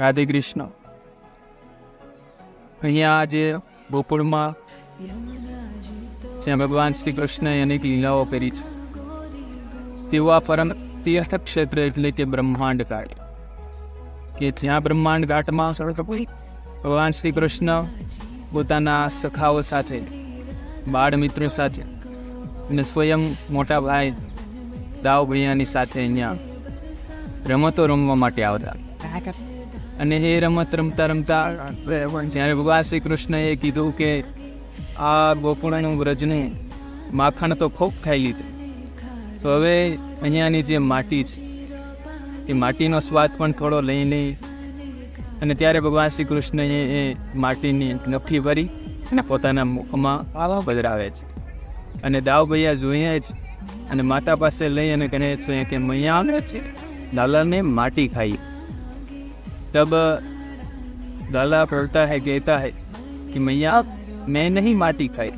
રાધે કૃષ્ણ. અહીંયા આજે બોપુરમાં જ્યાં ભગવાન શ્રી કૃષ્ણએ અનેક લીલાઓ કરી છે, તેઓ આ પરમ તીર્થ ક્ષેત્ર એટલે કે બ્રહ્માંડ ઘાટ. કે જ્યાં બ્રહ્માંડ ઘાટમાં ભગવાન શ્રી કૃષ્ણ પોતાના સખાઓ સાથે બાળ મિત્રો સાથે અને સ્વયં મોટા ભાઈ દાવ ભૈયાની સાથે અહીંયા રમતો રમવા માટે આવતા. અને એ રમત રમતા રમતા જ્યારે ભગવાન શ્રી કૃષ્ણએ કીધું કે આ ગોકુળનું વ્રજને માખણ તો ખૂબ ખાઈ લીધું. તો હવે અહીંયાની જે માટી છે એ માટીનો સ્વાદ પણ થોડો લઈ લઈ અને ત્યારે ભગવાન શ્રી કૃષ્ણએ એ માટીની નફી ભરી અને પોતાના મુખમાં પધરાવે છે. અને દાવ ભૈયા જોઈએ જ અને માતા પાસે લઈ અને કહે છે કે મૈયા છે લાલાને માટી ખાઈ तब लाला पढ़ता है कहता है कि मैया मैं नहीं माटी खाई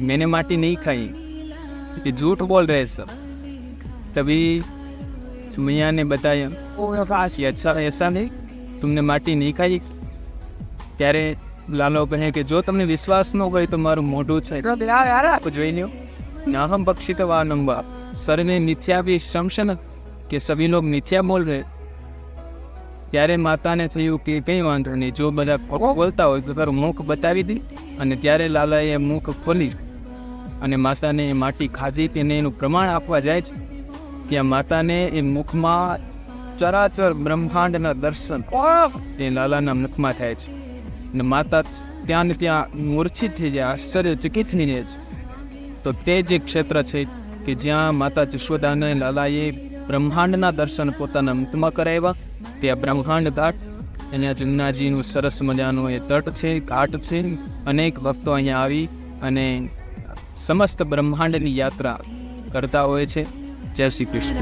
मैंने माटी नहीं खाई ये झूठ बोल रहे सब तभी मैया ने बताया कि अच्छा ऐसा नहीं तुमने माटी नहीं खाई ત્યારે લાલો કહે કે જો તમને વિશ્વાસ ન હોય તો મારું મોઢું છે. જોઈ લ્યો. નાહમ બક્ષિત વા નંબા સરને મિથ્યા શમશન કે સભી લોગ મિથ્યા બોલ રહે. ત્યારે માતાને થયું કે કંઈ વાંધો નહીં. જો બધા બોલતા હોય તો તારું મુખ બતાવી દી. અને ત્યારે લાલાએ મુખ ખોલી અને માતાને એ માટી ખાધી. તેને એનું પ્રમાણ આપવા જાય છે. ત્યાં માતાને એ મુખમાં ચરાચર બ્રહ્માંડના દર્શન એ લાલાના મુખમાં થાય છે. અને માતા ત્યાં ને ત્યાં મૂર્છિત થઈ જાય આશ્ચર્યચકિત થઈ જાય છે. તો તે જ ક્ષેત્ર છે કે જ્યાં માતા જશોદાને લાલાએ બ્રહ્માંડના દર્શન પોતાના અંતમાં કરાવ્યા, ત્યાં બ્રહ્માંડ ઘાટ અને જમનાજીનું સરસ મજાનું એ તટ છે, ઘાટ છે, અનેક ભક્તો અહીંયા આવી અને સમસ્ત બ્રહ્માંડની યાત્રા કરતા હોય છે. જય શ્રી કૃષ્ણ.